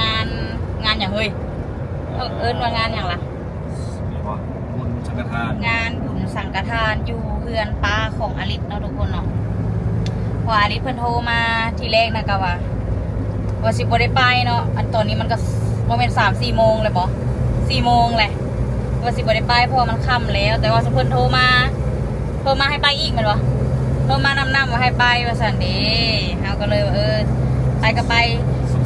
งานงานอย่างเฮ้ยเอิ้นเอิ้นว่างานอย่างล่ะเรียกว่าบุญสังฆทานงานบุญสังฆทานอยู่เพื่อนป้าของอลิศเนาะทุกคนเนาะพออลิศเพิ่นโทรมาทีแรกนะก็ว่าว่าสิบ่ได้ไปเนาะอันตอนนี้มันก็บ่แม่นสามสี่โมงเลยบ่สี่โมงแหละว่าสิบ่ได้ไปเพราะว่ามันค่ำแล้ว แต่ว่าเพิ่นโทรมาโทรมาให้ไปอีกแมันวะโทรมานำนำว่าให้ไปว่าสันเดเฮาก็เลยว่าเออไปก็ไป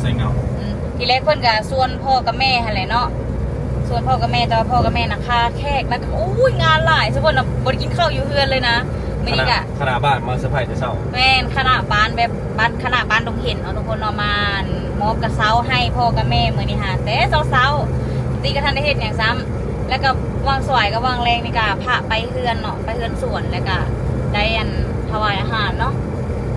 สงสัยเหงาอืมทีแรกเพิ่นก็ส่วนพ่อกับแม่หั่นแหละเนาะส่วนพ่อกับแม่แต่ว่าพ่อกับแม่นะค่าแขกนะโอ้ยงานหลายสมมุติน่ะบ่ได้กินข้าวอยู่เฮือนเลยนะมื้อนี้ก็ ขนาดบ้านมาเซอร์ไพรส์แต่เช้าแม่นคณะบ้านแบบบ้านคณะบ้านดงเห็นเอาทุกคนเอามามอบกระเซ้าให้พ่อกับแม่มื้อนี้หาแต่เช้าๆตีกระทันได้เฮ็ดหยังซ้ำแล้วก็วางสวยกับวางแรงนี่ก็พาไปเฮือนเนาะไปเฮือนสวนแล้วก็ได้อันถวายอาหารเนาะ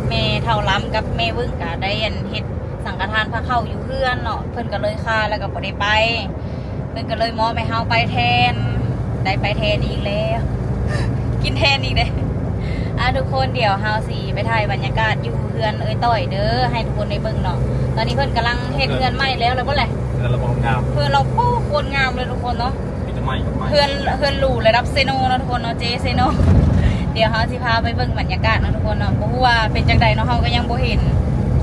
แม่เท่าล้ำกับแม่วึ่งก็ได้อันเฮ็ด สังฆทานพระเข้าอยู่เฮือนเนาะเพิ่นก็เลยค่าแล้วก็บ่ได้ไป เพิ่นก็เลยมอบให้เฮาไปแทน ได้ไปแทนอีกแล้วกินแทนอีกเด้อะทุกคนเดี๋ยวเฮาสิไปถ่ายบรรยากาศอยู่เฮือนเอ้ยต่อยเด้อให้ทุกคนได้เบิ่งเนาะตอนนี้เพิ่นกำลังเฮ็ดเฮือนใหม่แล้วแล้วบ่แหละเพื่อนเราบอกงามเพื่อนเราโอ้โคตรงามเลยทุกคนเนาะมีแต่ไม้กับไม้เพื่อนเพื่อนหรูระดับเซโนเนาะทุกคนเนาะเจเซโนเดี๋ยวเฮาสิพาไปเบิ่งบรรยากาศเนาะทุกคนเนาะบ่ฮู้ว่าเป็นจังใดเนาะเฮาก็ยังบ่เห็น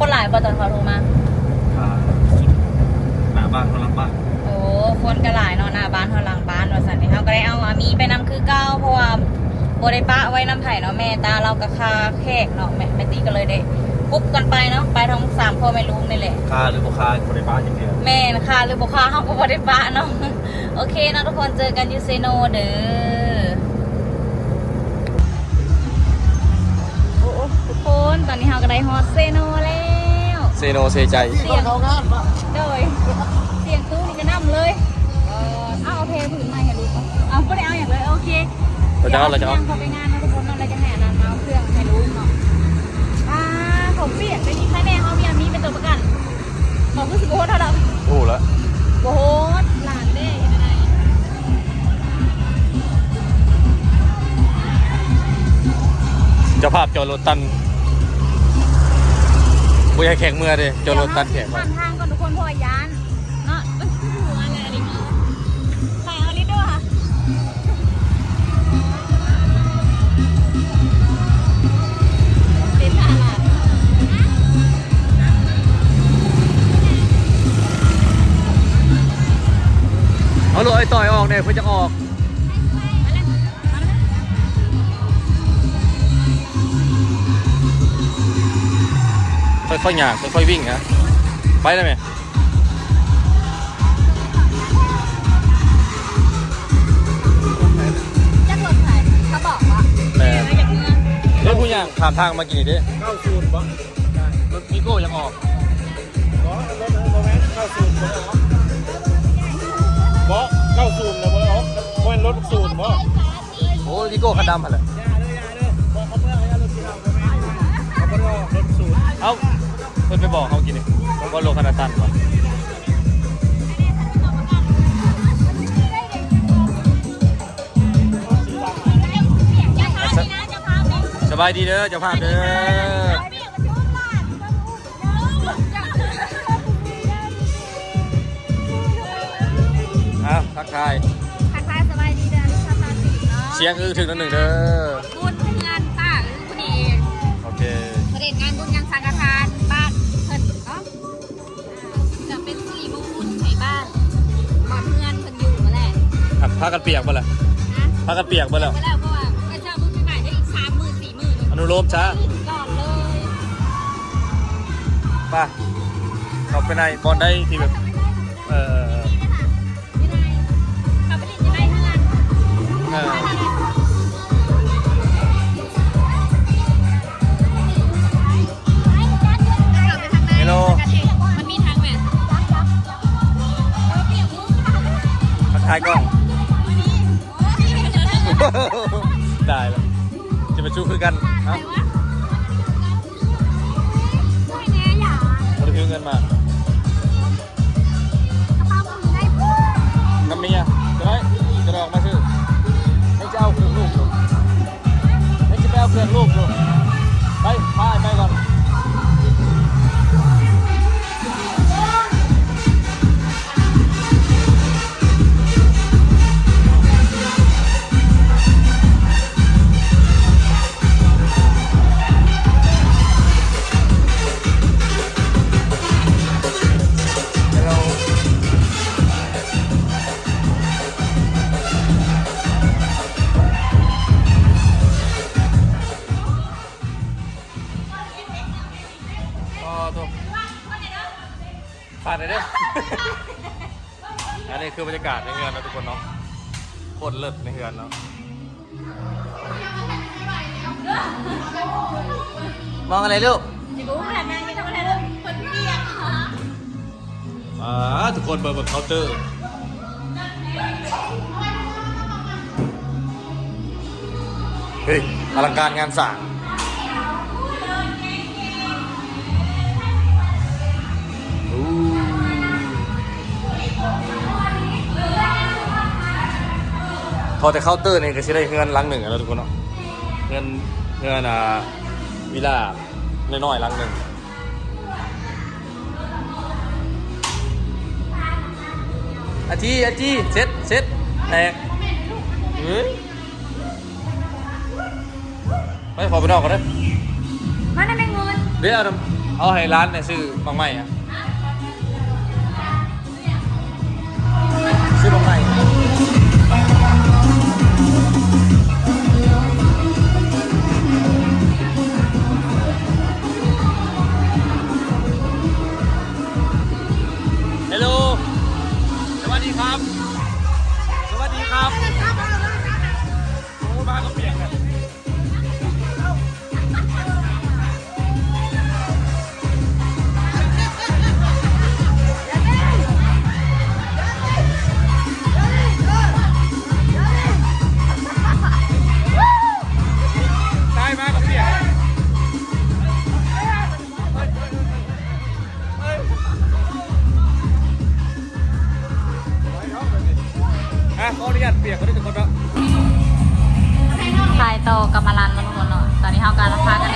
คนหลายบ่ตอนเขาโทรมา อ่าสุดหน้าบ้านเขาหลังบ้านโอ้คนก็หลายเนาะหน้าบ้านเฮาหลังบ้านว่าซั่นนี่เฮาก็ได้เอาอามีไปนำคือเก่าเพราะว่าบ่ได้ปะไว้น้ำไผ่เนาะแม่ตาเราก็คาแขกเนาะแม่แม่ตีก็เลยได้ปุ๊บกันไปเนาะไปทั้งสามพ่อแม่ลูกนี่แหละคาหรือบ่คาบริบ้านอย่างเดียว แม่นะค่ะหรือบอกค่ะเขาก็บ่ได้ปะเนาะ โอเคเนาะทุกคนเจอกันอยูเซโนเด้อโอ้โอ้ทุกคนตอนนี้เราก็ได้ฮอตเซโนแล้ว เซโนเซใจ เสียงโดยเสียงตู้นี่ก็นำเลยเออเอาเอาเพลงผืนใหม่ให้ลูกก่อนเอาไม่ได้เอาอย่างเลยโอเคเราจะเอาเราจะเอา ดี๋ยวพอไปงานนะทุกคนเนาะเราจะแห่นานมาเอาเครื่องให้ลูกเนาะอ่าผมเปลี่ยนไปนี่ใครแน่เขามีอันนี้เป็นตัวประกันบอกผู้สิบโคตรเท่าไหร่โอ้แล้วโอ้โหหลานเด้ยังไงเจ้าภาพจอรถตัน บุยให้แข่งเมื่อเด้จอรถตันแข่งผ่านทางก่อนทุกคนเพราะว่ายานเนาะเอ้ยหัวอะไรอันนี้ใส่เอาลิตรด้วยค่ะเป็นอะไรเอาลูกไอ้ต่อยออกเนี่ยเพื่อจะออก ค่อยๆหยางค่อยๆวิ่งนะไปได้ไหมจักรถไถเขาบอกว่าแต่ไม่จากเมืองเรื่องผู้หยางผ่านทางมากี่นี่ดิเข้าศูนย์บ่รถมิโก้ยังออกบ่รถโมเมนต์เข้าศูนย์บ่บ่เข้าศูนย์แล้วบ่ออกบ่เป็นรถศูนย์บ่โอ้มิโก้คันดำอะไรอย่าเด้ออย่าเด้อบอกเขาเพื่อให้รถที่เราบ่แม่นเขาบ่ได้ออกรถศูนย์เอ้าเพิ่นไปบอกเขากินนี่ว่าโลคันตันวะสบายดีเด้อเจ้าภาพเด้ออ้าวทักทายทักทายสบายดีเด้อลูกค้าตาสีเนาะเสียงอื้อถึงนั่นหนึ่งเด้อ พากันเปียกบ่ล่ะนะพากันเปียกบ่แล้วไปแล้วเพราะว่าพระเจ้าบุญปีใหม่ได้อีกสามหมื่นสี่หมื่นอนุโลมช้าก่อนเลยไป่ะเข้าไปในบอลได้ที่แบบ เอาเครื่องลูกลูกไปพาไปก่อน เลยเด้อ อันนี้คือบรรยากาศในเฮือนนะทุกคนเนาะโคตรเลิศในเฮือนเนาะมองอะไรลูกจิบุ้งหันมาจะทำอะไรลูกคนเปียกอ่าทุกคนเปิดเปิดเคาน์เตอร์เฮ้ยอลังการงานสร้าง พอแต่เคาน์เตอร์นี่ก็จะได้เงินหลังหนึ่งอะแล้วทุกคนเนาะเงินเงินอ่าวิลล่าน้อยๆหลังหนึ่งอาจีอาจีเซ็ตเซ็ตแตกเฮ้ยไม่พอไปนอกกันเลยมันได้ไม่เงินเดี๋ยวเอาน้ำเอาให้ร้านเนี่ยซื้อบางไม้อะ ครับ ต่อกรรมาลันมาทุกคนเนาะตอนนี้เขาการพากัน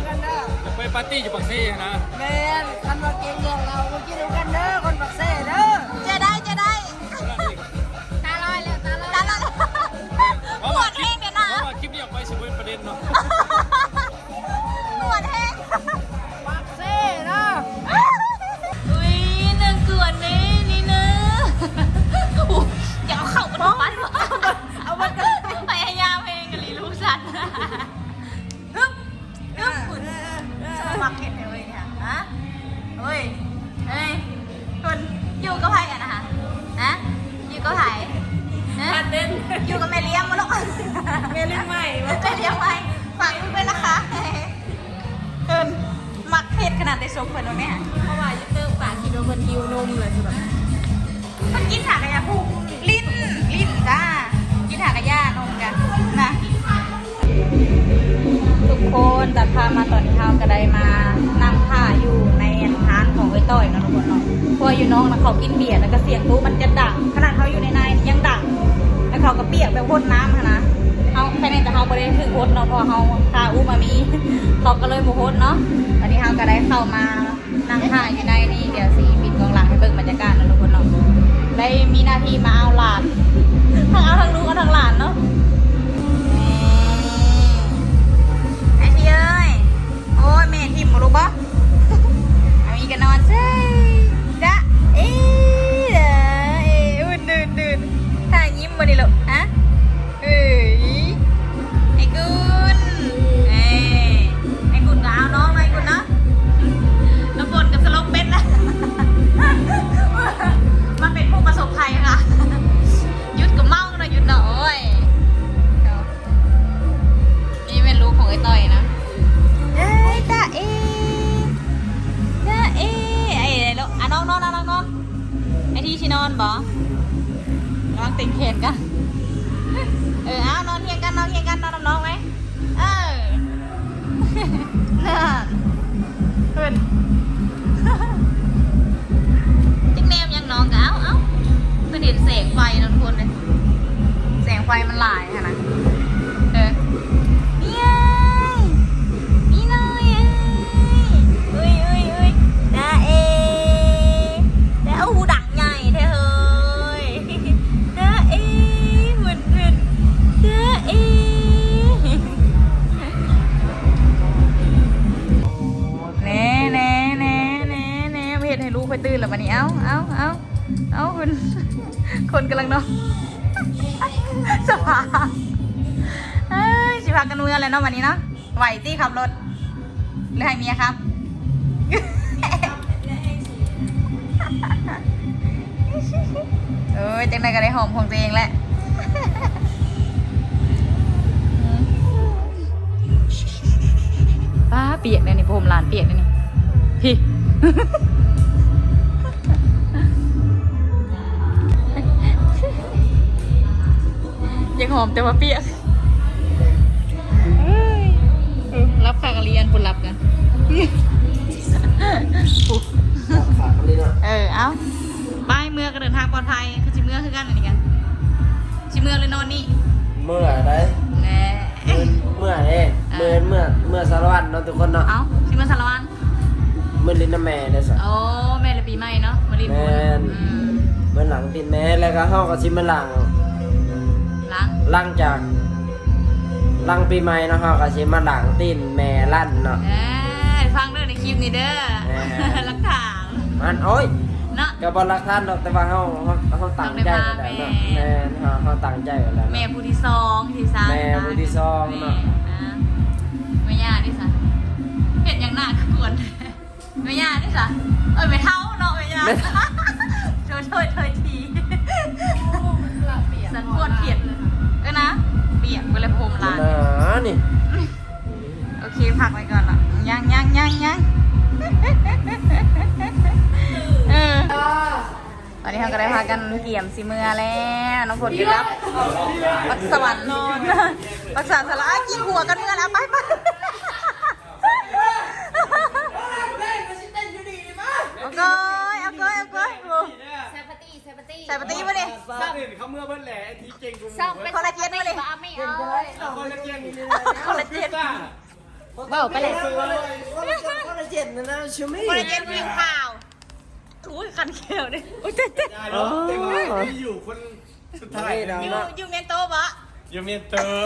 ไปมากินกันเด้ออย่าไปปาร์ตี้อยู่ปักซี่นะ แมนคันว่าเก่งเรื่องเรามากินกันเด้อคนปักเซ่เด้อ ก็ได้มานั่งท่าอยู่ในร้านของไอ้ต้อยนะทุกคนเนาะเพราะอยู่น้องนะเขากินเบียร์แล้วก็เสียงตู้มันจะดังขนาดเขาอยู่ในในยังดังแล้วเขาก็เปียกแบบพ่นน้ำอะนะเขาแค่นี้แต่เขาไม่ได้ถึงโพดเนาะเพราะเขาพาอู้มามีเขาก็เลยโมโพดเนาะวันนี้เขาก็ได้เข้ามานั่งท่าอยู่ในนี่เดี๋ยวสีปิดกองหลังให้เบิ่งบรรยากาศนะทุกคนเนาะได้มีหน้าที่มาเอาหลานทั้งเอาทั้งลูกเอาทั้งหลานเนาะ ยแม่ทิมมา อ้ยสิพากันเมืองแล้วเนาะวันนี้เนาะไหวตี้ขับรถหรือให้เมียครับเอ้ยจังไดก็ได้หอมของตัวเองแหละป้าเปียกเลยนี่ผมหลานเปียกเลยนี่พี่ยังหอมแต่ว่าเปียก รับคากะเรียนคนรับกันปุ๊บเออ เอาไปเมื่อก็เดินทางปลอดภัยคือจิเมื่อคือกันอันนี้กันจิเมื่อเลยนอนนี่เมื่อได้แหน่เมื่อเด้เมื่อเมื่อเมื่อสารวัตรเนาะทุกคนเนาะ เอาจิเมื่อสารวันเมื่อลิ้นน้ำแม่ได้สักโอ้แม่เลยปีใหม่เนาะมาลินบุญแม่นอืมเมื่อหลังติดแม่แล้วก็เฮาก็สิมาหลังล้างหลังจาก หลังปีใหม่เนาะเฮาก็สิมาหลังตีนแม่ลั่นเนาะ เอ้ยฟังเรื่องนี้คลิปนี้เด้อแม่หลักฐานมันโอ้ยเนาะ ก็บ่รักท่านดอกแต่ว่าเฮาเฮาเฮาตั้งใจไว้แล้วเนาะต้องได้พาแม่แม่นเฮาเฮาตั้งใจไว้แล้วแม่เนาะผู้ที่สองที่สามแม่ผู้ที่สองเนาะแม่นะแม่ย่าดิสะเห็นอย่างหน้าคือกวนแม่ย่าดิสะเอ้ยไม่เท่าเนาะแม่ย่าช่วยช่วยเธอที สันควรเปียกเอ้ยนะ เปียกไปเลยผมลานหนานี่โอเคพักไว้ก่อนละยังยังยังยังเออตอนนี้เราก็ได้พากันเกี่ยมสีเมือแล้วน้องฝนอยู่รับปักสวรรค์นอนปักษาสาระกินหัวกันเมื่อแล้วไปไปเอาก้อยเอาก้อยเอาก้อยโอ้ แซปตี้แซปตี้ ใส่ปฏิมาดิ ซาเด่นเขาเมื่อเพิ่นแหละไอ้ทีเก่งกูส่งไปคอลลาเจนมาดิบ้าไม่เอ้ยคนละเก่งคอลลาเจนซ่าเบาไปเลยก็ได้เจ็ดนะนะชูมี่คอลลาเจนผิวขาวอุ้ยคันเขียวดิอุ้ยเจ๊เจ๊ได้แล้วเก่งเลยที่อยู่คนสุดท้ายนี่อนะยู่อยู่เมนโตบะยูเมียเตอร์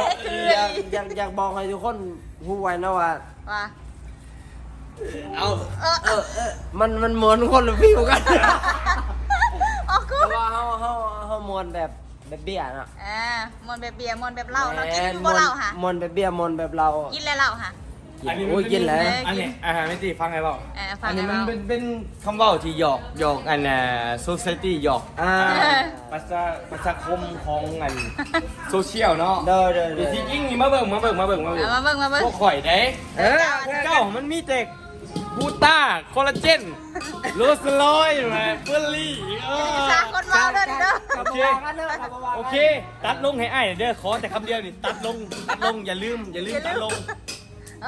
อยากอยากอยากบอกให้ทุกคนฮู้ไว้นะว่าว่าเอาเออเออเออมันมันมวนคนละฟิวกันอ๋อกูแต่ ว่าเฮาเฮาเฮามวนแบบแบบเบี้ยเนาะอ่ามอนแบบเบียร์มอนแบบเหล้าเรากินอยู่บ่เหล้าค่ะ มวนแบบเบี้ยมวนแบบเรากินแล้วเหล้าค่ะ กินโอ้ยกินแล้ว อันนี้อาหารไม่ตีฟังไงเปล่าเออฟัอังนไงนี้มันเบาเป็นเป็นคำเว่าที่หยอกหยอกอันน่ะ society หยอกอ่าภาษาภาษาคมของอันโซเชียลเนาะเด้อเด้อวิเด้อธียิ่งนี่มาเบิ่งมาเบิ่งมาเบิ่งมาเบิ่งเอามาเบิ่งมาเบิ่งพวกข่อยเด้เออเจ้ามันมีแต่ บูต้าคอลลาเจนโรสลอยแหมเฟอร์รี่เออสร้างคนเมาเด้อเด้อโอเคโอเค ตัดลงให้อ้ายเด้อขอแต่คำเดียวนี่ตัดลงตัดลงอย่าลืม อย่าลืมตัดลง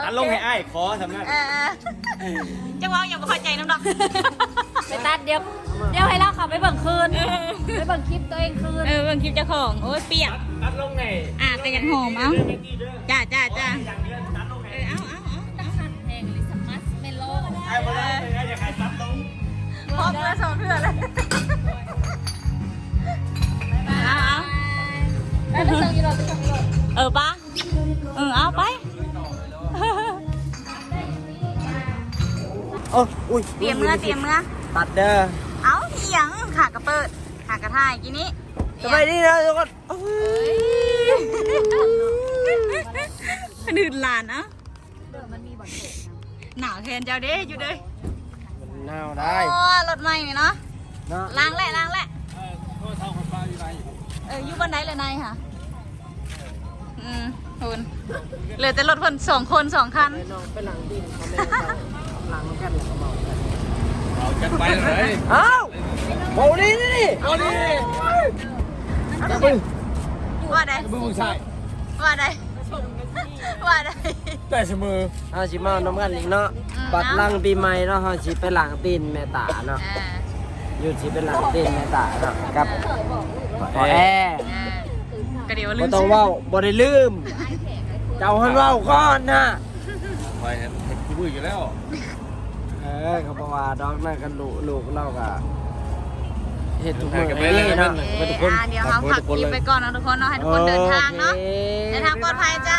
ตัดลงให้อ้ายขอทำนั้นเออเออจังหวะอย่าบ่เข้าใจน้ำดอกไปตัดเดี๋ยวเดี๋ยวให้เราขับไปเบิ่งคืนไปเบิ่งคลิปตัวเองคืนเออเบิ่งคลิปเจ้าของโอ้ยเปียกตัดลงให้อะแต่ยังหอมเอ้าจ้าจ้าจ้า บ่ได้ไอ้อยากให้ตัดลงพร้อมเพื่อสองเพื่อเลยเอาเอาแล้วไปส่งยูโรไปส่งยูโรเออปะเออเอาไปโอ้อุ้ยเตรียมเมื่อเตรียมเมื่อตัดเด้อเอาเหียงขากระเปิดขากระท่ายกินนี้สบายดีนะทุกคนอ้ยคนอื่นหลานนะเดี๋ยวมันมีบอนเกิดนะ หนาวแทนเจ้าเด้อยู่เด้มันหนาวได้โอ้รถใหม่นี่เนาะเนาะล้างแหละล้างแหละโทษเท่าคนฟ้าอยู่ไหนเอออยู่บันไดเลยนายค่ะอืมคุณเหลือแต่รถคนสองคนสองคันไปน้องไปหลังดินเขาไม่ได้เอาหลังกันเขาเมากันเราจะไปเลยอ้าวโมนี่นี่นี่โอ้นี่จับมือว่าใดมึงมึงใช่ว่าใดว่าใด แต่เสมอเอาสิมาน้ำกันอีกเนาะอืมบัดหลังปีใหม่เนาะเฮาสิไปหลังตีนแม่ตาเนาะอ่าอยู่สิไปหลังตีนแม่ตาเนาะกับเคยบอกลูกว่าขอแออ่าก็เดี๋ยวลืบ่มต้องชื่อเว้าบ่ได้ลืมไอ้แขกไอ้คนเจ้าหันเว้าก่อนนะคอยเห็นกูบื้ออยู่แล้วเออเขาบอกว่าดอกนั่นกันลูกลูกเราก็เฮ็ดทุกมื้อเออให้เนาะเอออ่าเดี๋ยวเราผักคลิปไปก่อนนะทุกคนเนาะให้ทุกคนเดินทางเนาะ โอค เดินทางปลอดภัยจ้า